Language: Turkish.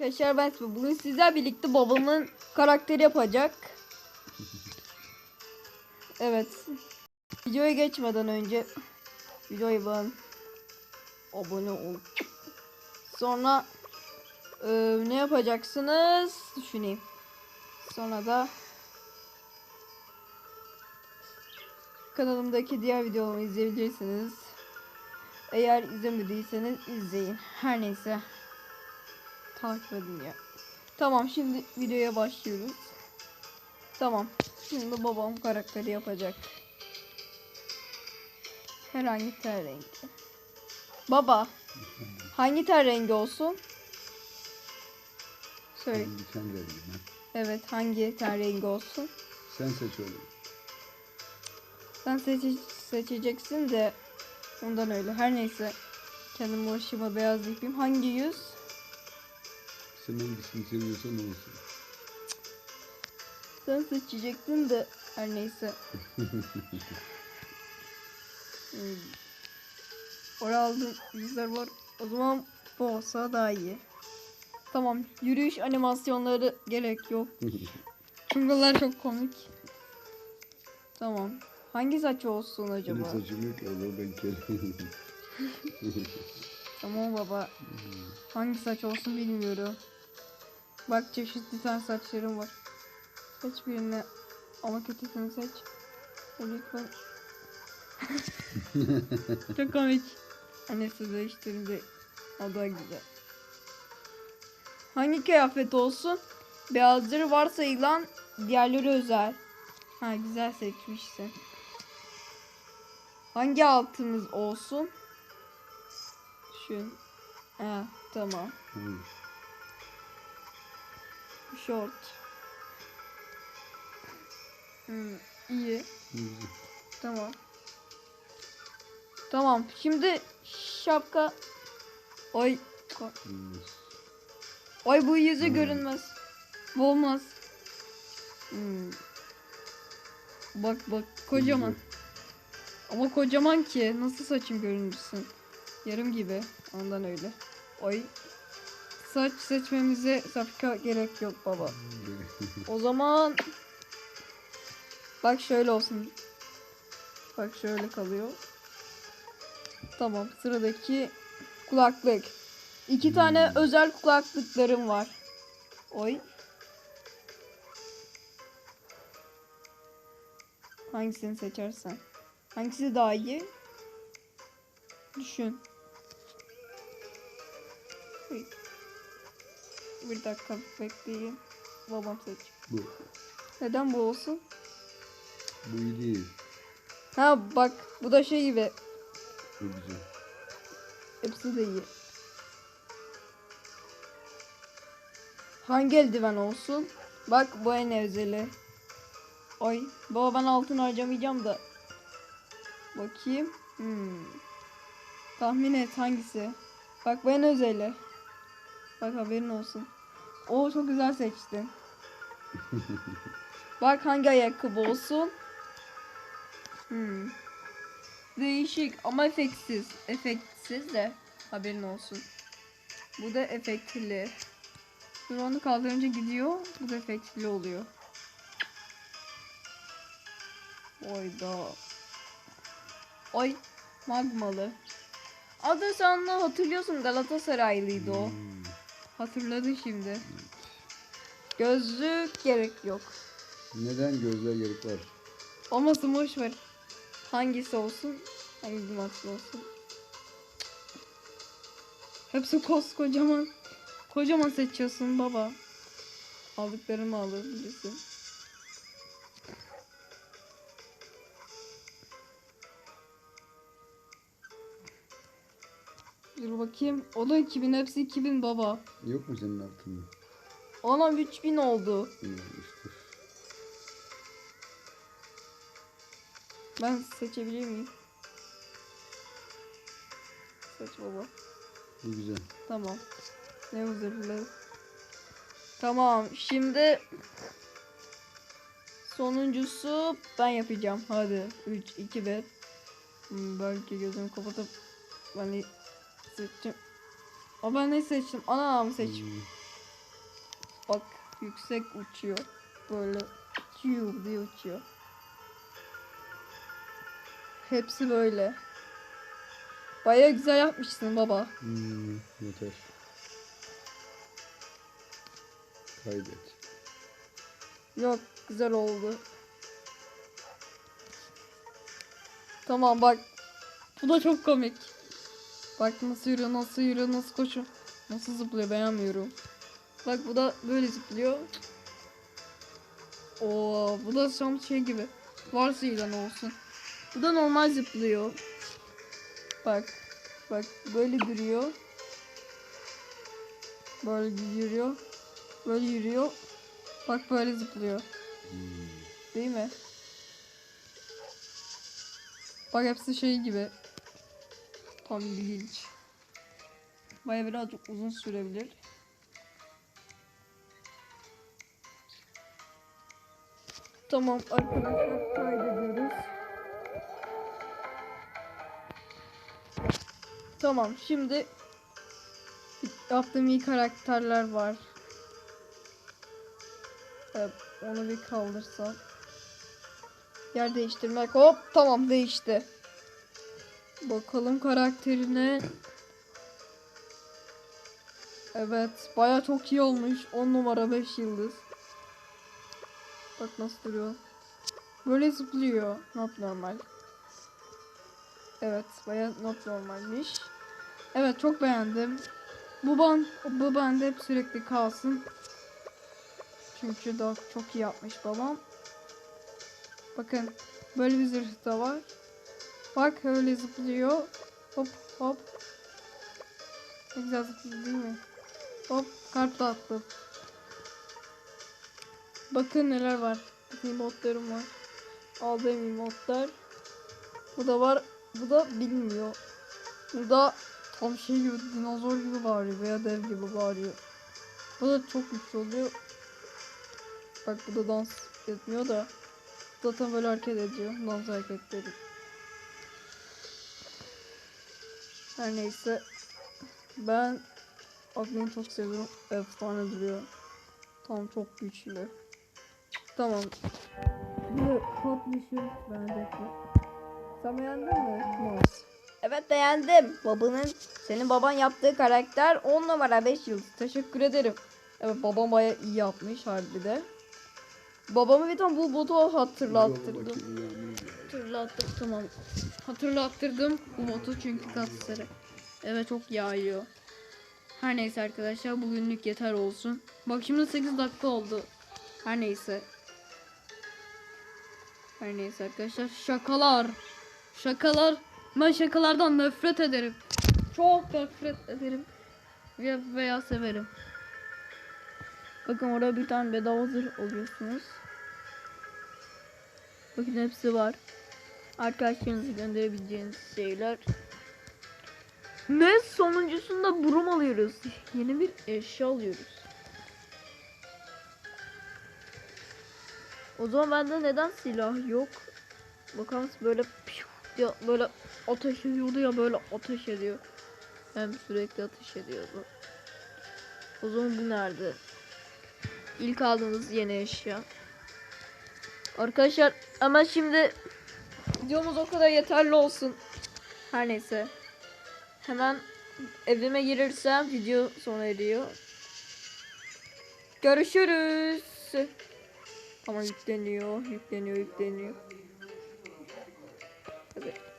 Arkadaşlar ben. Bugün sizler birlikte babamın karakteri yapacak. Evet. Videoya geçmeden önce videoya ben abone ol. Sonra e, ne yapacaksınız? Düşüneyim. Sonra da kanalımdaki diğer videolarımı izleyebilirsiniz. Eğer izlemediyseniz izleyin. Her neyse. Takip edin ya. Tamam şimdi videoya başlıyoruz. Tamam. Şimdi babam karakteri yapacak. Herhangi ten rengi. Baba. Hangi ten rengi olsun? Söyle. Hangi sen rengi ben? Evet hangi ten rengi olsun? Sen seç oğlum. Sen seçe seçeceksin de ondan öyle. Her neyse. Kendim başıma beyaz yapayım. Hangi yüz? Sen hangisini seviyorsan olsun. Sen seçecektin de her neyse. hmm. Oraya aldığım yüzler var. O zaman bu olsa daha iyi. Tamam. Yürüyüş animasyonları gerek yok. Çünkü onlar çok komik. Tamam. Hangi saç olsun Benim acaba? saçım yok olur ben kelim. Tamam baba. Hangi saç olsun bilmiyorum. Bak çeşitli tane saçlarım var. Seç birini. Ama kötüsünü seç. Lütfen. Çok komik. Annesi değiştirince o da güzel. Hangi kıyafet olsun? Beyazları varsayılan diğerleri özel. Ha güzel seçmişsin. Hangi altımız olsun? Düşün. Ha tamam. Hı. Short. Hmm, iyi. Tamam. Tamam. Şimdi şapka. Olmaz. Oy bu yüzü Hmm. görünmez. Bu olmaz. Hmm. Bak bak kocaman. Ama kocaman ki nasıl saçım görünürsün. Yarım gibi. Ondan öyle. Oy. Saç seçmemize sapka gerek yok baba. O zaman bak şöyle olsun. Bak şöyle kalıyor. Tamam sıradaki kulaklık. İki tane özel kulaklıklarım var. Oy. Hangisini seçersen. Hangisi daha iyi? Düşün. Bir dakika bekleyin. Babam seç. Bu. Neden bu olsun? Bu iyi değil. Ha bak bu da şey gibi. Bu güzel. Hepsi de iyi. Hangi eldiven olsun? Bak bu en özeli. Oy. Baba ben altın harcamayacağım da. Bakayım. Hmm. Tahmin et hangisi? Bak bu en özeli. Bak haberin olsun. Oo çok güzel seçtin. Bak hangi ayakkabı olsun? Hmm. Değişik ama efektsiz. Efektsiz de haberin olsun. Bu da efektli. Dur onu kaldırınca gidiyor. Bu da efektli oluyor. Oyda. Oy magmalı. Adı sen hatırlıyorsun Galatasaraylıydı o. Hmm. Hatırladın şimdi. Gözlük gerek yok. Neden gözler gerek var? Olmasın boş ver. Hangisi olsun? Hangi maçlı olsun? Hepsi koskocaman. Kocaman seçiyorsun baba. Aldıklarımı alabilirsin. Dur bakayım. O da 2000 hepsi 2000 baba. Yok mu senin altında? Anam 3000 oldu. İşte. Ben seçebilir miyim? Seç baba. Bu güzel. Tamam. Ne huzurlu. Tamam. Şimdi sonuncusu ben yapacağım. Hadi. 3 2 1. Hmm, belki gözümü kapatıp ben seçtim. Ama ben ne seçtim? Anam seçtim. Hmm. Bak yüksek uçuyor. Böyle çiğ diye uçuyor. Hepsi böyle. Baya güzel yapmışsın baba. Hmm, yeter. Kaydet. Yok güzel oldu. Tamam bak. Bu da çok komik. Bak nasıl yürüyor, nasıl yürüyor, nasıl koşuyor. Nasıl zıplıyor beğenmiyorum. Bak bu da böyle zıplıyor. Oo, bu da tam şey gibi. Varsayılan olsun. Bu da normal zıplıyor. Bak. Bak böyle duruyor. Böyle yürüyor. Böyle yürüyor. Bak böyle zıplıyor. Hmm. Değil mi? Bak hepsi şey gibi. Tam ilginç. Baya birazcık uzun sürebilir. Tamam arkadaşlar kaydediyoruz. Tamam şimdi yaptığım iyi karakterler var. Evet, onu bir kaldırsam. Yer değiştirmek. Hop tamam değişti. Bakalım karakterine. Evet baya çok iyi olmuş. 10 numara 5 yıldız. Bak nasıl duruyor. Böyle zıplıyor. Not normal. Evet baya not normalmiş. Evet çok beğendim. Bu ban bu bende hep sürekli kalsın. Çünkü daha çok iyi yapmış babam. Bakın böyle bir zırh da var. Bak öyle zıplıyor. Hop hop. Ne güzel zıplıyor değil mi? Hop kart da attım. Bakın neler var. Emotlarım var. Aldığım emotlar. Bu da var. Bu da bilmiyor. Bu da tam şey gibi dinozor gibi bağırıyor veya dev gibi bağırıyor. Bu da çok güçlü oluyor. Bak bu da dans etmiyor da. Zaten böyle hareket ediyor. Dans hareketleri. Her neyse. Ben Admin'i çok seviyorum. Efsane duruyor. Tam çok güçlü. Tamam. Bu tatlışım beğenecek mi? Sen beğendin mi? Mars. Evet beğendim. Babanın, senin baban yaptığı karakter 10 numara 5 yıldız. Teşekkür ederim. Evet babam baya iyi yapmış harbide. Babamı bir tane bu botu hatırlattırdım. Hatırlattım tamam. Hatırlattırdım bu botu çünkü kasları. Evet çok yağıyor. Her neyse arkadaşlar bugünlük yeter olsun. Bak şimdi 8 dakika oldu. Her neyse. Her neyse arkadaşlar şakalar. Şakalar. Ben şakalardan nefret ederim. Çok nefret ederim. Ve veya severim. Bakın orada bir tane bedava zırh alıyorsunuz. Bakın hepsi var. Arkadaşlarınızı gönderebileceğiniz şeyler. Ne sonuncusunda burum alıyoruz. Yeni bir eşya alıyoruz. O zaman bende neden silah yok? Bakar mısın böyle diye böyle ateş ediyordu ya böyle ateş ediyor. Hem sürekli ateş ediyordu. O zaman bu nerede? İlk aldığımız yeni eşya. Arkadaşlar ama şimdi Videomuz o kadar yeterli olsun. Her neyse. Hemen evime girirsem video sona eriyor. Görüşürüz. Ama yükleniyor, yükleniyor, yükleniyor. Hadi.